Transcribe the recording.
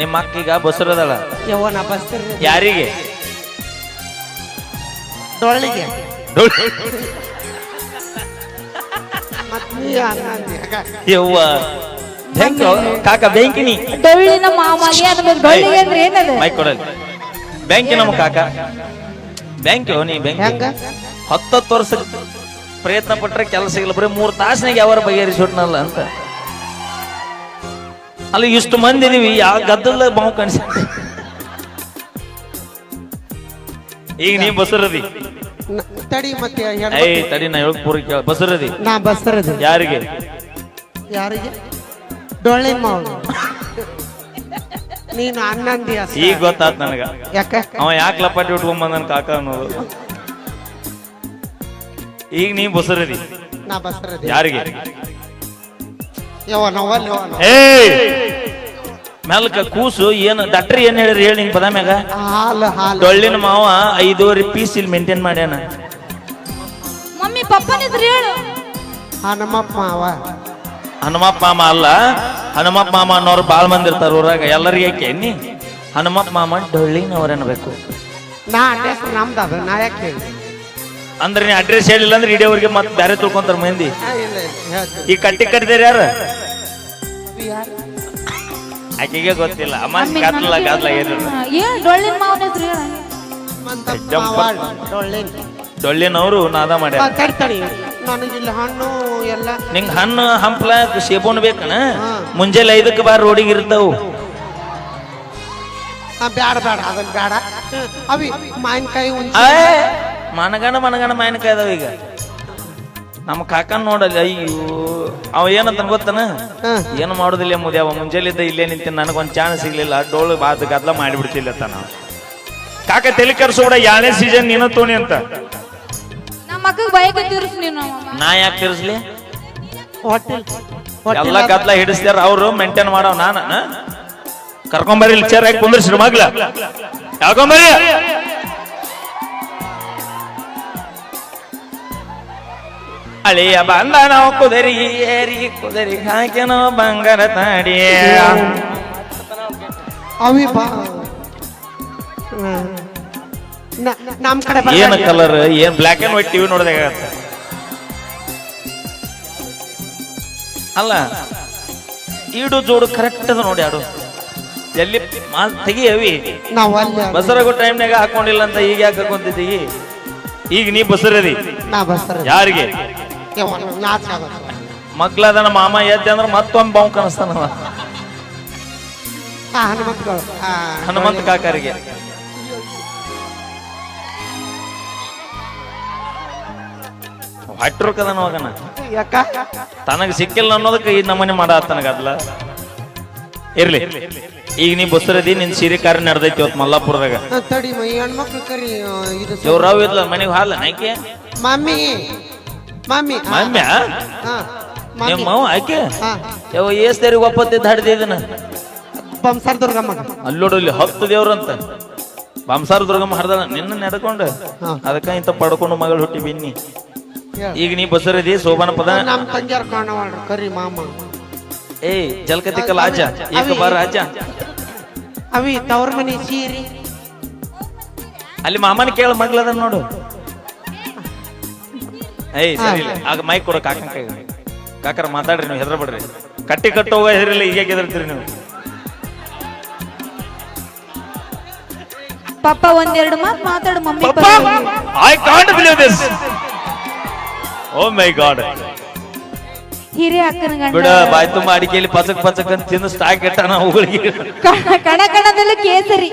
ನಿಮ್ಮ ಅಕ್ಕೀಗ ಬಸರದಳ ಯವ್ವ ನಾ ಯಾರಿಗೆ? ಡೊಳ್ಳಿಗೆ. ಮತ್ ನೀ ಅನ್ನಂದಿ ಯವ್ವ ಬೆಂಕಿ ಕಾಕ ಬೆಂಕಿನಿ? ನಮ್ಮ ಮಾಮಗೆ ಅನ್ಬೇಕು ಡೊಳ್ಳಿಗೆ ಅಂದ್ರೆ ಏನದ? ಮೈ ಕೊಡಲಿ. ಬ್ಯಾಂಕಿ ನಮ್ಮ ಕಾಕ. ಬ್ಯಾಂಕ್ ನೀ ಬ್ಯಾಂಕ್ ಹೆಂಗ? ಹತ್ತತ್ತು ವರ್ಷ ಪ್ರಯತ್ನ ಪಟ್ರೆ ಕೆಲಸ ಇಲ್ಲ ಬರೀ ಮೂರು ತಾಸಿನಾಗ ಯಾವ ಬಗೆಹರಿಸಿಟ್ನಲ್ಲ ಅಂತ. ಅಲ್ಲಿ ಇಷ್ಟು ಮಂದಿ ಇದೀವಿ ಯಾವ ಗದ್ದಲ ಬಾವು ಕಾಣಿಸ ಈಗ ನೀ ಬಸರದಿ. ತಡಿ ಮತ್ತೆ ಹೆಣ್ಮಕ್ಳು- ತಡಿ ನಾ ಹೇಳಕ್ ಪೂರ ಕೇಳ ಬಸರದಿ. ನಾ ಬಸ್ತಿರದು ಯಾರಿಗೆ? ಯಾರಿಗೆ? ಡೊಳ್ಳೆ ಮಾವು ನೀನು ಅನ್ನಂದಿ. ಈಗ ಗೊತ್ತಾತ್ ನನಗ. ಯಾಕ? ಅವ ಯಾಕೆ ಲಪಾಟಿ ಉಟ್ಕೊಂಡ್ ಬಂದನ್ ಕಾಕ ಅನ್ನೋದು. ಈಗ ನೀ ಬಸರದಿ. ನಾ ಬಸರದಿ. ಯಾರಿಗೆ? ನಾವಲ್ಲಿ ಏಯ್! ಮೆಲ್ಕ ಕೂಸು ಏನು ಡಾಕ್ಟರ್ ಏನ್ ಹೇಳಿರಿ ಹೇಳಿ ನಿಂಗೆ ಪದ ಮ್ಯಾಗ ಹಾಲು ಹಾಲು. ಡೊಳ್ಳಿನ ಮಾವ ಐದೂವರೆ ಪೀಸ್ ಇಲ್ಲಿ ಮೇಂಟೈನ್ ಮಾಡ್ಯಾನ. ಮಮ್ಮಿ ಪಪ್ಪನಿದ್ರು ಹೇಳು. ಹನುಮಪ್ಪ ಮಾವ. ಹನುಮಪ್ಪ ಮಾಮ ಅಲ್ಲ ಹನುಮಪ್ಪ ಮಾಮ ಅನ್ನೋರು ಬಾಳ್ ಮಂದಿ ಇರ್ತಾರ ಊರಾಗ ಎಲ್ಲರಿಗೆ ಯಾಕೆ ನೀ ಹನುಮಪ್ಪ ಮಾಮ ಡೊಳ್ಳಿನವ್ರ ಅನ್ಬೇಕು. ನಾ ಅಡ್ರೆಸ್ ನಮ್ದು ಅದು ನಾ ಯಾಕೆ ಹೇಳಿ? ಅಂದ್ರೆ ನೀ ಅಡ್ರೆಸ್ ಹೇಳಿಲ್ಲ ಅಂದ್ರೆ ಇಡೀವರೆಗೆ ಮತ್ತೆ ಬೇರೆ ತಿಳ್ಕೊಂತಾರ ಮಂದಿ. ಈ ಕಟ್ಟಿ ಕಟ್ಟಿದಾರೆ ಯಾರು? ಆಕೆಗೆ ಗೊತ್ತಿಲ್ಲ. ಅಮ್ಮ ಗದ್ಲ ಗದ್ಲ ಏನಿಲ್ಲ. ಏನ್ ಡೊಳ್ಳಿನ ಮಾವನ ಹೆಸರು ಹೇಳ. ಡೊಳ್ಳಿನ. ಡೊಳ್ಳಿನವರು ನಾದ ಮಾಡ್ಯಾರ. ತಡಿ ತಡಿ ನನಗಿಲ್ಲಿ ಹಣ್ಣು ಎಲ್ಲ. ನಿಂಗ್ ಹಣ್ಣು ಹಂಪ್ಲ ಸೇಬೋನ್ ಬೇಕನ? ಹಾ. ಮುಂಜಾನೆ ಐದಕ್ಕೆ ಬಾರ್ ರೋಡಿಗೆ ಇರ್ತಾವು. ಆ, ಬ್ಯಾಡ ಬ್ಯಾಡ ಅದನ್ನ ಬ್ಯಾಡ. ಅವಿ ಮಾವಿನಕಾಯಿ ಮನಗಣ ಮನಗಣ ಮಾವಿನಕಾಯಿ ಅದಾವ ಈಗ. ನಮ್ಮ ಕಾಕನ್ ನೋಡಲ್ಲ ಅಯ್ಯೋ. ಅವ ಏನಂತ ಗೊತ್ತನ? ಹಾ. ಏನು ಮಾಡೋದಿಲ್ಲ ಮುದ್ಯಾವ? ಮುಂಜಾಲಿದ್ದ ಇಲ್ಲೇ ನಿಂತ ನನಗೊಂದು ಚಾನ್ಸ್ ಸಿಗ್ಲಿಲ್ಲ. ಡೋಳು ಬಾತ್ ಗದ್ಲ ಮಾಡಿಬಿಡ್ತಿಲ್ಲ ತಾನ ಕಾಕ ತಲೆ ಕರ್ಸೋಡ ಯಾಳೆ ಸೀಸನ್ ನಿನ್ನ ತೋಣಿ ಅಂತ. ನಮ್ಮ ಮಕ್ಕಗ್ ಬಯಕ ತೀರ್ಸು ನೀನು ನಾ ಯಾಕೆ ತಿರ್ಸ್ಲಿ? ಎಲ್ಲ ಗದ್ಲ ಹಿಡಿಸ್ತಾರ ಅವ್ರು ಮೇಂಟೈನ್ ಮಾಡವ್ ನಾನು ಕರ್ಕೊಂಬರಿ ಇಲ್ಲಿ ಚೇರ್ ಹಾಕಿ ಕುಂದ್ರಿಸ್ರಿ ಮಗ್ಲ. ಯಾಕೊಂಬರಿ ಅಳಿಯ ಬಂದ ನಾವು ಕುದರಿ ಏರಿ ಕುದರಿ ಹಾಕೆನೋ ಬಂಗಾರ ತಾಡಿ ಅವಿ ಬಾ. ನಮ್ ಕಡೆ ಏನ್ ಕಲರ್ ಏನ್ ಬ್ಲಾಕ್ ಅಂಡ್ ವೈಟ್ ಟಿವಿ ನೋಡಿದಾಗ ಅಲ್ಲ ಈಡು ಜೋಡು ಕರೆಕ್ಟ್ ಅದ ನೋಡಿ ಆಡು. ಎಲ್ಲಿ ಮಾಲ್ ತೆಗಿಯವಿ ಬಸರಗು ಟೈಮ್ನಾಗ ಹಾಕೊಂಡಿಲ್ಲ ಅಂತ ಈಗ ಯಾಕೆ ಹಾಕೊಂತಿದ್ದೀ? ಈಗ ನೀ ಬಸರದಿ. ಯಾರಿಗೆ? ನಾಚ. ಮಗ್ಲದನ ಮಾಮ ಎದ್ದೆ ಅಂದ್ರೆ ಮತ್ತೊಂದು ಬಾವು ಕಾಣಿಸ್ತಾನವ ಆ, ಹನುಮಂತಗಳು. ಆ, ಹನುಮಂತ ಕಾಕರಿಗೆ. ಹೊಟ್ಟರು ಕದನ ಯಾಕ? ತನಗ ಸಿಕ್ಕಿಲ್ಲ ಅನ್ನೋದಕ್ಕೆ ಈ ನಮ್ಮನೆ ಮಾಡ ತನಗದ್ಲ ಇರ್ಲಿ. ಈಗ ನೀ ಬಸ್ರದಿ ನಿನ್ ಸೀರೆ ಕಾರ್ಯ ನಡೆದೈತಿ ಇವತ್ತು ಮಲ್ಲಾಪುರದಾಗ. ತಡಿ ಮ, ಈ ಹೆಣ್ಮಕ್ಳು ಕರಿ ಆ, ಇದು ಸ- ಇವ್ರು ರಾವ್ ಇದ್ಲ ಮನೆಗೆ ಹಾಲ ನಾಯ್ಕೆ? ಮಮ್ಮಿ. ಮಮ್ಮಿ. ಆ, ಮಮ್ಮಿ. ನಿಮ್ಮ ಮಾವ ಆಕೆ? ಯಾವ ಏಸ್ ದೇವ್ರಿಗೆ ಹಡ್ದಿ ಇದನ್ನ? ಬಂಸಾರ್ ದುರ್ಗಮ್ಮ ಅಲ್ಲೋಡಲ್ಲಿ ಹತ್ತು ದೇವ್ರಂತ. ಬಂಸಾರ ದುರ್ಗಮ್ಮ ಹಡ್ದಾಳ ನಿನ್ನ ನಡ್ಕೊಂಡು. ಅದಕ್ಕ ಇಂತ ಪಡ್ಕೊಂಡು ಮಗಳು ಹುಟ್ಟಿ ಬಿನ್ನಿ. ಈಗ ನೀ ಬಸರದಿ ಸೋಬನ ಪದ. ನಮ್ಮ ತಂಗಿಯರ್ ಕಾಣವಲ್ರಿ ಕರಿ ಮಾಮ. ಏ ಜಲ್ಕತಿಕ ಆಜ ಏಕ ಬಾರ ಆಜ ಅವಿ ತವ್ರ ಮನಿ ಸೀರಿ. ಅಲ್ಲಿ ಮಾಮನ ಕೇಳ ಮಗ್ಲದ ನೋಡು. ಏಯ್ ಸರಿ ಇಲ್ಲ. ಆಗ ಮೈಕ್ ಕೊಡೋ ಕಾಕ. ಕಾಕರ ಮಾತಾಡ್ರಿ ನೀವು ಹೆದರ್ಬೇಡ್ರಿ. ಕಟ್ಟಿ ಕಟ್ಟೋ ಹೆದರಿಲ್ಲ ಈಗ ಹೆದರ್ತೀರಿ ನೀವು. ಪಪ್ಪ ಒಂದೆರಡು ಮಾತು ಮಾತಾಡು mummy I can't believe this oh my god ಹಿರಿಯ ಅಕ್ಕನ ಬಿಡ ಗಂಡ ಬಾಯ್ ತುಂಬ ಅಡಿಕೆಯಲ್ಲಿ ಪಚಕ್ ಪಚಕ್ ಅಂತ ತಿಂದು ಸ್ಟಾಕ್ ಇಟ್ಟಾನ ಅವುಗಳಿಗೆ ಕಣ- ಕಣ ಕಣದಲ್ಲೂ ಕೇಸರಿ.